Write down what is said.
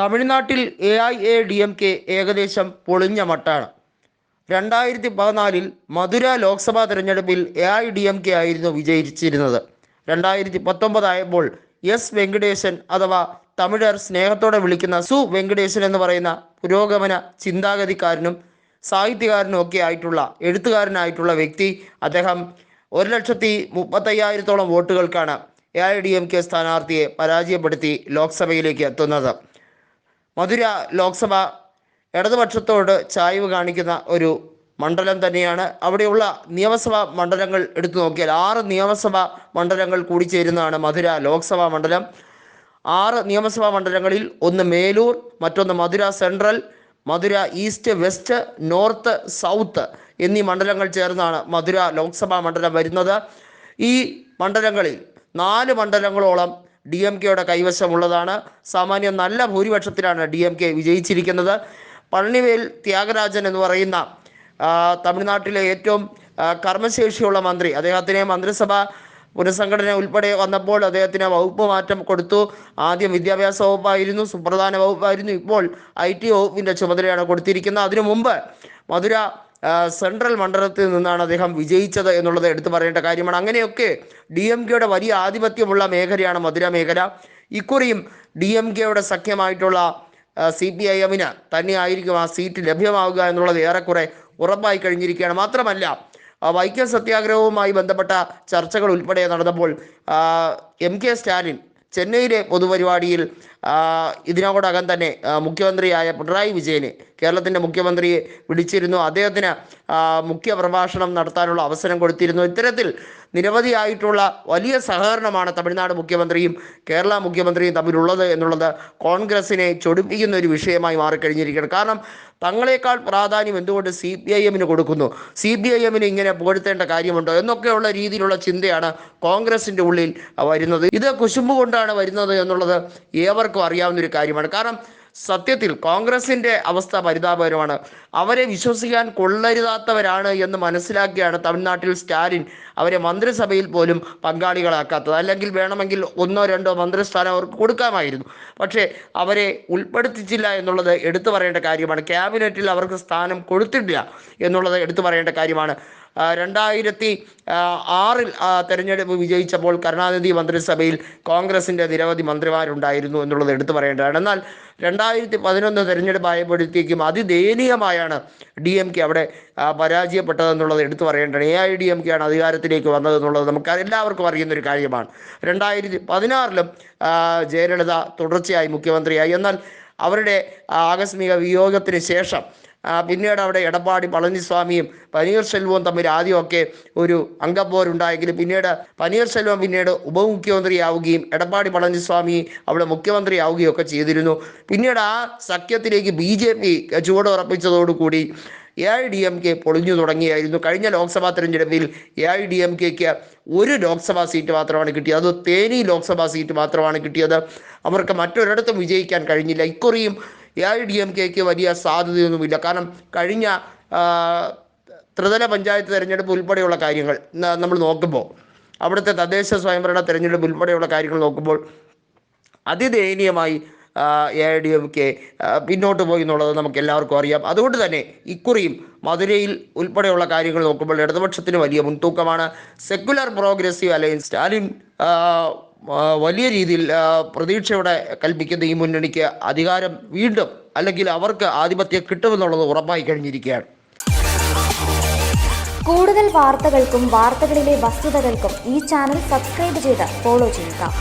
തമിഴ്നാട്ടിൽ A I A D M K ഏകദേശം പൊളിഞ്ഞ മട്ടാണ്. രണ്ടായിരത്തി പതിനാലിൽ മധുര ലോക്സഭാ തെരഞ്ഞെടുപ്പിൽ A I D M K ആയിരുന്നു വിജയിച്ചിരുന്നത്. രണ്ടായിരത്തി പത്തൊമ്പതായപ്പോൾ എസ് വെങ്കടേശൻ അഥവാ തമിഴർ സ്നേഹത്തോടെ വിളിക്കുന്ന സു. വെങ്കടേശൻ എന്ന് പറയുന്ന പുരോഗമന ചിന്താഗതിക്കാരനും സാഹിത്യകാരനും ഒക്കെ ആയിട്ടുള്ള എഴുത്തുകാരനായിട്ടുള്ള വ്യക്തി. അദ്ദേഹം ഒരു ലക്ഷത്തി മുപ്പത്തയ്യായിരത്തോളം വോട്ടുകൾക്കാണ് A I D M K സ്ഥാനാർത്ഥിയെ പരാജയപ്പെടുത്തി ലോക്സഭയിലേക്ക് എത്തുന്നത്. മധുര ലോക്സഭ ഇടതുപക്ഷത്തോട് ചായ്വ് കാണിക്കുന്ന ഒരു മണ്ഡലം തന്നെയാണ്. അവിടെയുള്ള നിയമസഭാ മണ്ഡലങ്ങൾ എടുത്തു നോക്കിയാൽ ആറ് നിയമസഭാ മണ്ഡലങ്ങൾ കൂടി ചേരുന്നതാണ് മധുര ലോക്സഭാ മണ്ഡലം. ആറ് നിയമസഭാ മണ്ഡലങ്ങളിൽ ഒന്ന് മേലൂർ മറ്റൊന്ന് Madurai central Madurai east west north south എന്നീ മണ്ഡലങ്ങൾ ചേർന്നാണ് മധുര ലോക്സഭാ മണ്ഡലം വരുന്നത്. ഈ മണ്ഡലങ്ങളിൽ നാല് മണ്ഡലങ്ങളോളം ഡി എം കെയുടെ കൈവശമുള്ളതാണ്. സാമാന്യം നല്ല ഭൂരിപക്ഷത്തിലാണ് ഡി എം കെ വിജയിച്ചിരിക്കുന്നത്. പളനിവേൽ ത്യാഗരാജൻ എന്ന് പറയുന്ന തമിഴ്നാട്ടിലെ ഏറ്റവും കർമ്മശേഷിയുള്ള മന്ത്രി. അദ്ദേഹത്തിനെ മന്ത്രിസഭ പുനഃസംഘടന ഉൾപ്പെടെ വന്നപ്പോൾ അദ്ദേഹത്തിന് വകുപ്പ് മാറ്റം കൊടുത്തു. ആദ്യം വിദ്യാഭ്യാസ വകുപ്പായിരുന്നു സുപ്രധാന വകുപ്പായിരുന്നു. ഇപ്പോൾ ഐ ടി വകുപ്പിന്റെ ചുമതലയാണ് കൊടുത്തിരിക്കുന്നത്. അതിനു മുമ്പ് മധുര സെൻട്രൽ മണ്ഡലത്തിൽ നിന്നാണ് അദ്ദേഹം വിജയിച്ചത് എന്നുള്ളത് എടുത്തു പറയേണ്ട കാര്യമാണ്. അങ്ങനെയൊക്കെ ഡി എം കെയുടെ വലിയ ആധിപത്യമുള്ള മേഖലയാണ് മധുര മേഖല. ഇക്കുറിയും ഡി എം കെയുടെ സഖ്യമായിട്ടുള്ള സി പി ഐ എമ്മിന് തന്നെയായിരിക്കും ആ സീറ്റ് ലഭ്യമാവുക എന്നുള്ളത് ഏറെക്കുറെ ഉറപ്പായി കഴിഞ്ഞിരിക്കുകയാണ്. മാത്രമല്ല വൈക്കം സത്യാഗ്രഹവുമായി ബന്ധപ്പെട്ട ചർച്ചകൾ ഉൾപ്പെടെ നടന്നപ്പോൾ എം കെ സ്റ്റാലിൻ ചെന്നൈയിലെ പൊതുപരിപാടിയിൽ ഇതിനോടകം തന്നെ മുഖ്യമന്ത്രിയായ പിണറായി വിജയന് കേരളത്തിന്റെ മുഖ്യമന്ത്രിയെ വിളിച്ചിരുന്നു. അദ്ദേഹത്തിന് മുഖ്യ പ്രഭാഷണം നടത്താനുള്ള അവസരം കൊടുത്തിരുന്നു. ഇത്തരത്തിൽ നിരവധിയായിട്ടുള്ള വലിയ സഹകരണമാണ് തമിഴ്നാട് മുഖ്യമന്ത്രിയും കേരള മുഖ്യമന്ത്രിയും തമ്മിലുള്ളത് എന്നുള്ളത് കോൺഗ്രസിനെ ചൊടിപ്പിക്കുന്ന ഒരു വിഷയമായി മാറിക്കഴിഞ്ഞിരിക്കുകയാണ്. കാരണം തങ്ങളെക്കാൾ പ്രാധാന്യം എന്തുകൊണ്ട് സി പി ഐ എമ്മിന് കൊടുക്കുന്നു? സി പി ഐ എമ്മിന് ഇങ്ങനെ പുകഴ്ത്തേണ്ട കാര്യമുണ്ടോ? എന്നൊക്കെയുള്ള രീതിയിലുള്ള ചിന്തയാണ് കോൺഗ്രസിന്റെ ഉള്ളിൽ വരുന്നത്. ഇത് കുശുമ്പ് കൊണ്ടാണ് വരുന്നത് എന്നുള്ളത് ഏവർക്കും അറിയാവുന്ന ഒരു കാര്യമാണ്. കാരണം സത്യത്തിൽ കോൺഗ്രസിന്റെ അവസ്ഥ പരിതാപകരമാണ്. അവരെ വിശ്വസിക്കാൻ കൊള്ളരുതാത്തവരാണ് എന്ന് മനസ്സിലാക്കിയാണ് തമിഴ്നാട്ടിൽ സ്റ്റാലിൻ അവരെ മന്ത്രിസഭയിൽ പോലും പങ്കാളികളാക്കാത്തത്. അല്ലെങ്കിൽ വേണമെങ്കിൽ ഒന്നോ രണ്ടോ മന്ത്രിസ്ഥാനം അവർക്ക് കൊടുക്കാമായിരുന്നു. പക്ഷേ അവരെ ഉൾപ്പെടുത്തിച്ചില്ല എന്നുള്ളത് എടുത്തു പറയേണ്ട കാര്യമാണ്. ക്യാബിനറ്റിൽ അവർക്ക് സ്ഥാനം കൊടുത്തിട്ടില്ല എന്നുള്ളത് എടുത്തു പറയേണ്ട കാര്യമാണ്. രണ്ടായിരത്തി ആറിൽ തെരഞ്ഞെടുപ്പ് വിജയിച്ചപ്പോൾ കരുണാനിധി മന്ത്രിസഭയിൽ കോൺഗ്രസിന്റെ നിരവധി മന്ത്രിമാരുണ്ടായിരുന്നു എന്നുള്ളത് എടുത്തു പറയേണ്ടതാണ്. എന്നാൽ രണ്ടായിരത്തി പതിനൊന്ന് തെരഞ്ഞെടുപ്പ് ആയപ്പോഴത്തേക്കും അതിദയനീയമായാണ് ഡി എം കെ അവിടെ പരാജയപ്പെട്ടതെന്നുള്ളത് എടുത്തു പറയേണ്ടതാണ്. A I D M K ആണ് അധികാരത്തിലേക്ക് വന്നതെന്നുള്ളത് നമുക്ക് എല്ലാവർക്കും അറിയുന്ന ഒരു കാര്യമാണ്. രണ്ടായിരത്തി പതിനാറിലും ജയലളിത തുടർച്ചയായി മുഖ്യമന്ത്രിയായി. എന്നാൽ അവരുടെ ആകസ്മിക വിയോഗത്തിന് ശേഷം പിന്നീട് അവിടെ എടപ്പാടി പളനിസ്വാമിയും പനീർശെൽവവും തമ്മിൽ ആദ്യമൊക്കെ ഒരു അംഗപ്പോരുണ്ടായെങ്കിലും പിന്നീട് പനീർശെൽവം പിന്നീട് ഉപമുഖ്യമന്ത്രിയാവുകയും എടപ്പാടി പളനിസ്വാമി അവിടെ മുഖ്യമന്ത്രിയാവുകയും ഒക്കെ ചെയ്തിരുന്നു. പിന്നീട് ആ സഖ്യത്തിലേക്ക് B J P ചുവടുറപ്പിച്ചതോടുകൂടി A I D M K പൊളിഞ്ഞു തുടങ്ങിയായിരുന്നു. കഴിഞ്ഞ ലോക്സഭാ തെരഞ്ഞെടുപ്പിൽ എ ഐ ഡി എം കെക്ക് ഒരു ലോക്സഭാ സീറ്റ് മാത്രമാണ് കിട്ടിയത്. അത് തേനി ലോക്സഭാ സീറ്റ് മാത്രമാണ് കിട്ടിയത്. അവർക്ക് മറ്റൊരിടത്തും വിജയിക്കാൻ കഴിഞ്ഞില്ല. ഇക്കുറിയും എ ഐ ഡി എം കെക്ക് വലിയ സാധ്യതയൊന്നുമില്ല. കാരണം കഴിഞ്ഞ ത്രിതല പഞ്ചായത്ത് തിരഞ്ഞെടുപ്പ് ഉൾപ്പെടെയുള്ള കാര്യങ്ങൾ നമ്മൾ നോക്കുമ്പോൾ അവിടുത്തെ തദ്ദേശ സ്വയംഭരണ തിരഞ്ഞെടുപ്പ് ഉൾപ്പെടെയുള്ള കാര്യങ്ങൾ നോക്കുമ്പോൾ അതിദയനീയമായി A I D M K പിന്നോട്ട് പോയി എന്നുള്ളത് നമുക്ക് എല്ലാവർക്കും അറിയാം. അതുകൊണ്ട് തന്നെ ഇക്കുറിയും മധുരയിൽ ഉൾപ്പെടെയുള്ള കാര്യങ്ങൾ നോക്കുമ്പോൾ ഇടതുപക്ഷത്തിന് വലിയ മുൻതൂക്കമാണ്. സെക്കുലർ പ്രോഗ്രസീവ് അലയൻസ് സ്റ്റാലിൻ വലിയ രീതിയിൽ പ്രതീക്ഷയോടെ കൽപ്പിക്കുന്ന ഈ മുന്നണിക്ക് അധികാരം വീണ്ടും അല്ലെങ്കിൽ അവർക്ക് ആധിപത്യം കിട്ടുമെന്നുള്ളത് ഉറപ്പായി കഴിഞ്ഞിരിക്കുകയാണ്. കൂടുതൽ വാർത്തകൾക്കും വാർത്തകളിലെ വസ്തുതകൾക്കും ഈ ചാനൽ സബ്സ്ക്രൈബ് ചെയ്ത് ഫോളോ ചെയ്യുക.